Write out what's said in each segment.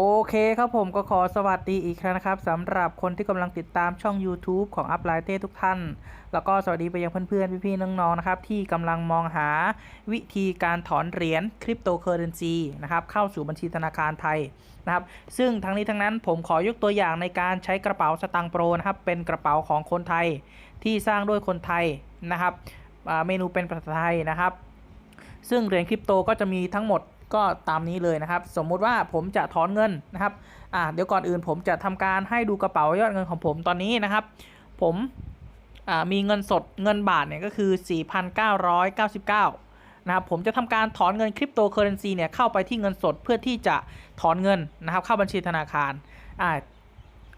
โอเคครับผมก็ขอสวัสดีอีกครั้งนะครับสำหรับคนที่กำลังติดตามช่อง YouTube ของ u p l i t e ทุกท่าน แล้วก็สวัสดีไปยังเพื่อนๆ พี่ๆ น้องๆ นะครับ ที่กำลังมองหาวิธีการถอนเหรียญคริปโตเคอเรนซีนะครับ เข้าสู่บัญชีธนาคารไทยนะครับ ซึ่งทั้งนี้ทั้งนั้นผมขอยกตัวอย่างในการใช้กระเป๋าสตางค์โปรนะครับ เป็นกระเป๋าของคนไทย ที่สร้างด้วยคนไทยนะครับเมนูเป็นภาษาไทยนะครับ ซึ่งเหรียญคริปโตก็จะมีทั้งหมด ก็ตามนี้เลยนะครับ สมมุติว่าผมจะถอนเงินนะครับอ่าเดี๋ยวก่อนอื่นผมจะทำการให้ดูกระเป๋ายอดเงินของผมตอนนี้นะครับ ผมอ่ามีเงินสดเงินบาทเนี่ยก็คือ 4,999นะครับผมจะทำการถอนเงินคริปโตเคอเรนซีเนี่ยเข้าไปที่เงินสดเพื่อที่จะถอนเงินนะครับ เข้าบัญชีธนาคารอ่า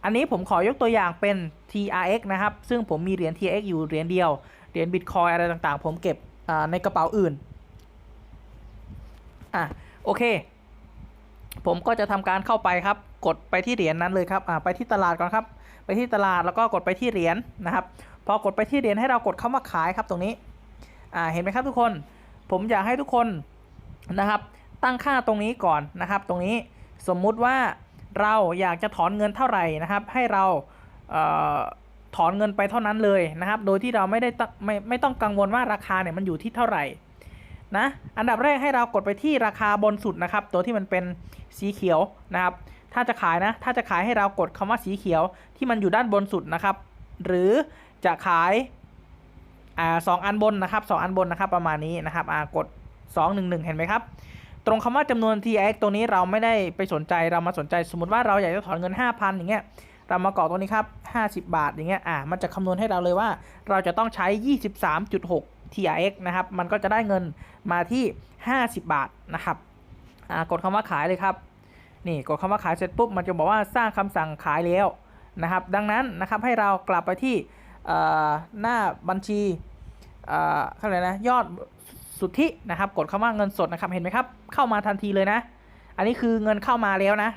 อันนี้ผมขอยกตัวอย่างเป็น TRX นะครับ ซึ่งผมมีเหรียญ TRX อยู่เหรียญเดียว เหรียญ Bitcoin อะไรต่างๆ ผมเก็บอ่าในกระเป๋าอื่น อะโอเค ผมก็จะทำการเข้าไปครับ กดไปที่เหรียญนั้นเลยครับอ่าไปที่ตลาดก่อนครับ ไปที่ตลาดแล้วก็กดไปที่เหรียญนะครับ พอกดไปที่เหรียญให้เรากดคำว่าขายครับตรงนี้อ่าเห็นไหมครับทุกคน ผมอยากให้ทุกคนนะครับ ตั้งค่าตรงนี้ก่อนนะครับ ตรงนี้สมมุติว่าเราอยากจะถอนเงินเท่าไหร่นะครับ ให้เราเอ่อถอนเงินไปเท่านั้นเลยนะครับ โดยที่เราไม่ได้ไม่ไม่ต้องกังวลว่าราคาเนี่ยมันอยู่ที่เท่าไหร่ นะอันดับแรกให้เรากดไปที่ราคาบนสุดนะครับ ตัวที่มันเป็นสีเขียวนะครับ ถ้าจะขายนะ ถ้าจะขายให้เรากดคำว่าสีเขียวที่มันอยู่ด้านบนสุดนะครับ หรือจะขายอ่าสองอันบนนะครับสองอันบนนะครับประมาณนี้นะครับอ่ากด 211 เห็นไหมครับ ตรงคำว่าจำนวน TX ตัวนี้เราไม่ได้ไปสนใจเรามาสนใจ สมมติว่าเราอยากจะถอนเงิน 5,000 อย่างเงี้ยเรามากรอกตรงนี้ครับ50 บาทอย่างเงี้ยอ่ามันจะคำนวณให้เราเลยว่า เราจะต้องใช้ 23.6 TRX นะครับ มันก็จะได้เงินมาที่ 50 บาทนะครับกดคำว่าขายเลยครับ นี่กดคำว่าขายเสร็จปุ๊บ มันจะบอกว่าสร้างคำสั่งขายแล้วนะครับ ดังนั้นนะครับให้เรากลับไปที่หน้าบัญชีเอ่อเขาเรียกนะยอดสุทธินะครับ กดคำว่าเงินสดนะครับเห็นไหมครับ เข้ามาทันทีเลยนะ อันนี้คือเงินเข้ามาแล้วนะ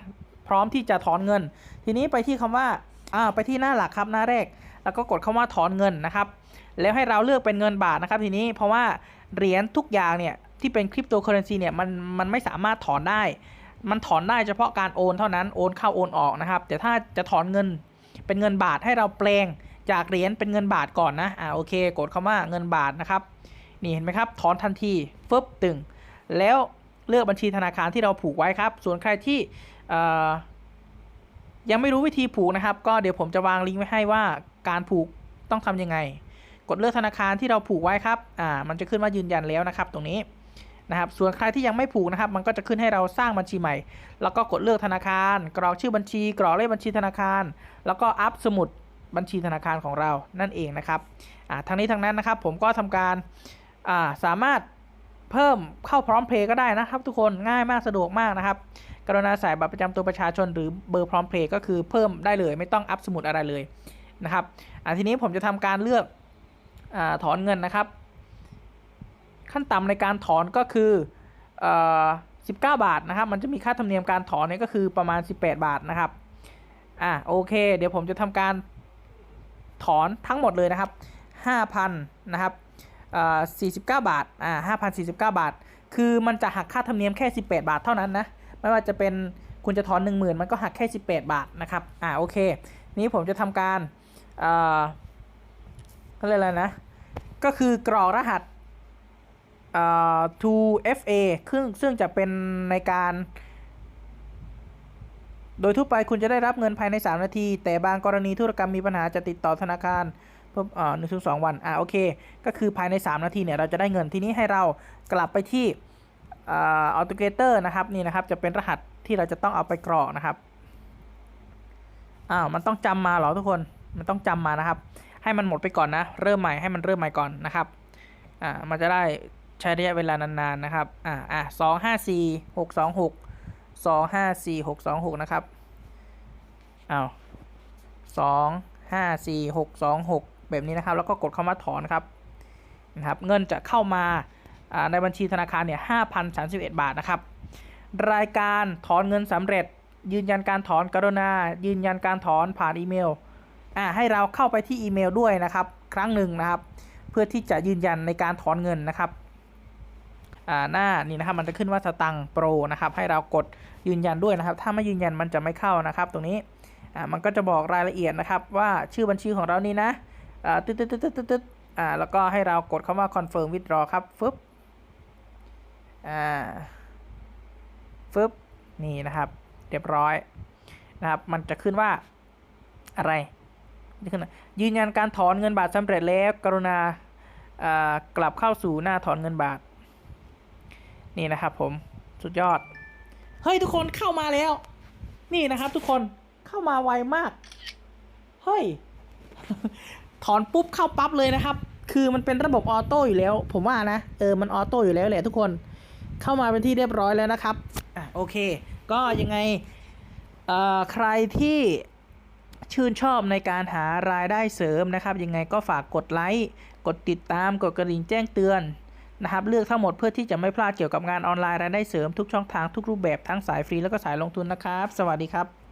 พร้อมที่จะถอนเงิน ทีนี้ไปที่คำว่าอ่าไปที่หน้าหลักครับหน้าแรก แล้วก็กดคำว่าถอนเงินนะครับ แล้วให้เราเลือกเป็นเงินบาทนะครับทีนี้เพราะว่าเหรียญทุกอย่างเนี่ยที่เป็นคริปโตเคอเรนซีเนี่ยมันมันไม่สามารถถอนได้ มันถอนได้เฉพาะการโอนเท่านั้นโอนเข้าโอนออกนะครับแต่ถ้าจะถอนเงินเป็นเงินบาทให้เราแปลงจากเหรียญเป็นเงินบาทก่อนนะอ่าโอเคกดคำว่าเงินบาทนะครับนี่เห็นไหมครับถอนทันทีฟึบตึง แล้วเลือกบัญชีธนาคารที่เราผูกไว้ครับ ส่วนใครที่ยังไม่รู้วิธีผูกนะครับ ก็เดี๋ยวผมจะวางลิงก์ไว้ให้ว่าการผูกต้องทำยังไง กดเลือกธนาคารที่เราผูกไว้ครับอ่ามันจะขึ้นว่ายืนยันแล้วนะครับ ตรงนี้นะครับ ส่วนใครที่ยังไม่ผูกนะครับ มันก็จะขึ้นให้เราสร้างบัญชีใหม่ แล้วก็กดเลือกธนาคาร กรอกชื่อบัญชี กรอกเลขบัญชีธนาคาร แล้วก็อัพสมุดบัญชีธนาคารของเรานั่นเองนะครับอ่าทั้งนี้ทั้งนั้นนะครับ ผมก็ทำการอ่าสามารถเพิ่มเข้าพร้อมเพย์ก็ได้นะครับ ทุกคนง่ายมากสะดวกมากนะครับ กรุณาใส่บัตรประจำตัวประชาชน หรือเบอร์พร้อมเพย์ก็คือเพิ่มได้เลย ไม่ต้องอัพสมุดอะไรเลยนะครับอ่าทีนี้ผมจะทำการเลือก อถอนเงินนะครับ ขั้นต่ำในการถอนก็คืออ19 บาทนะครับ มันจะมีค่าธรรมเนียมการถอนเนี่ยก็คือประมาณ 18 บาทนะครับอ่าโอเค เดี๋ยวผมจะทำการถอนทั้งหมดเลยนะครับ 5,000 นะครับ49 บาทอ่า5,049 บาท คือมันจะหักค่าธรรมเนียมแค่ 18 บาทเท่านั้นนะ ไม่ว่าจะเป็นคุณจะถอน 10,000 มันก็หักแค่ 18 บาทนะครับ อ่าโอเค นี้ผมจะทำการอ่อ เขาเรียกอะไรนะ ก็คือกรอกรหัส 2FA ซึ่งซึ่งจะเป็นในการ โดยทั่วไปคุณจะได้รับเงินภายใน 3 นาที แต่บางกรณีธุรกรรมมีปัญหาจะติดต่อธนาคารเพิ่มอ่อหนึ่งถึงสองวัน อ่าโอเค ก็คือภายใน 3 นาทีเนี่ยเราจะได้เงินทีนี้ให้เรากลับไปที่อ่อ Authenticator นะครับนี่นะครับจะเป็นรหัสที่เราจะต้องเอาไปกรอกนะครับ อ้าวมันต้องจำมาเหรอทุกคน มันต้องจำมานะครับ ให้มันหมดไปก่อนนะ เริ่มใหม่ให้มันเริ่มใหม่ก่อนนะครับอ่ามันจะได้ใช้ระยะเวลานานๆนะครับอ่าอ่าสองห้าสี่หกสองหกสองห้าสี่หกสองหกนะครับอ้าวสองห้าสี่หกสองหกแบบนี้นะครับ แล้วก็กดคำว่าถอนครับนะครับ เงินจะเข้ามาอ่าในบัญชีธนาคารเนี่ยห้าพันสามสิบเอ็ดบาทนะครับ รายการถอนเงินสำเร็จ ยืนยันการถอนกรุณา ยืนยันการถอนผ่านอีเมล ให้เราเข้าไปที่อีเมลด้วยนะครับ ครั้งหนึ่งนะครับ เพื่อที่จะยืนยันในการถอนเงินนะครับอ่าหน้านี่นะครับมันจะขึ้นว่าสตังโปรนะครับ ให้เรากดยืนยันด้วยนะครับ ถ้าไม่ยืนยันมันจะไม่เข้านะครับ ตรงนี้อ่ามันก็จะบอกรายละเอียดนะครับ ว่าชื่อบัญชีของเรานี่นะอ่าตึ๊ดตึ๊ดตึ๊ดตึ๊ดตึ๊ดอ่าแล้วก็ให้เรากดคำว่า confirm withdraw ครับฟึบอ่าฟึบนี่นะครับ เรียบร้อยนะครับ มันจะขึ้นว่าอะไร ยืนยันการถอนเงินบาทสำเร็จแล้ว กรุณาากลับเข้าสู่หน้าถอนเงินบาท นี่นะครับผมสุดยอด เฮ้ยทุกคนเข้ามาแล้ว นี่นะครับทุกคนเข้ามาไวมาก เฮ้ย ถอนปุ๊บเข้าปั๊บเลยนะครับ คือมันเป็นระบบออโต้อยู่แล้ว ผมว่านะ เออมันออโต้อยู่แล้วแหละทุกคนเข้ามาเป็นที่เรียบร้อยแล้วนะครับอะโอเค ก็ยังไงเอ่อใครที่ ชื่นชอบในการหารายได้เสริมนะครับ ยังไงก็ฝากกดไลค์กดติดตามกดกระดิ่งแจ้งเตือนนะครับเลือกทั้งหมดเพื่อที่จะไม่พลาดเกี่ยวกับงานออนไลน์รายได้เสริมทุกช่องทางทุกรูปแบบทั้งสายฟรีแล้วก็สายลงทุนนะครับ สวัสดีครับ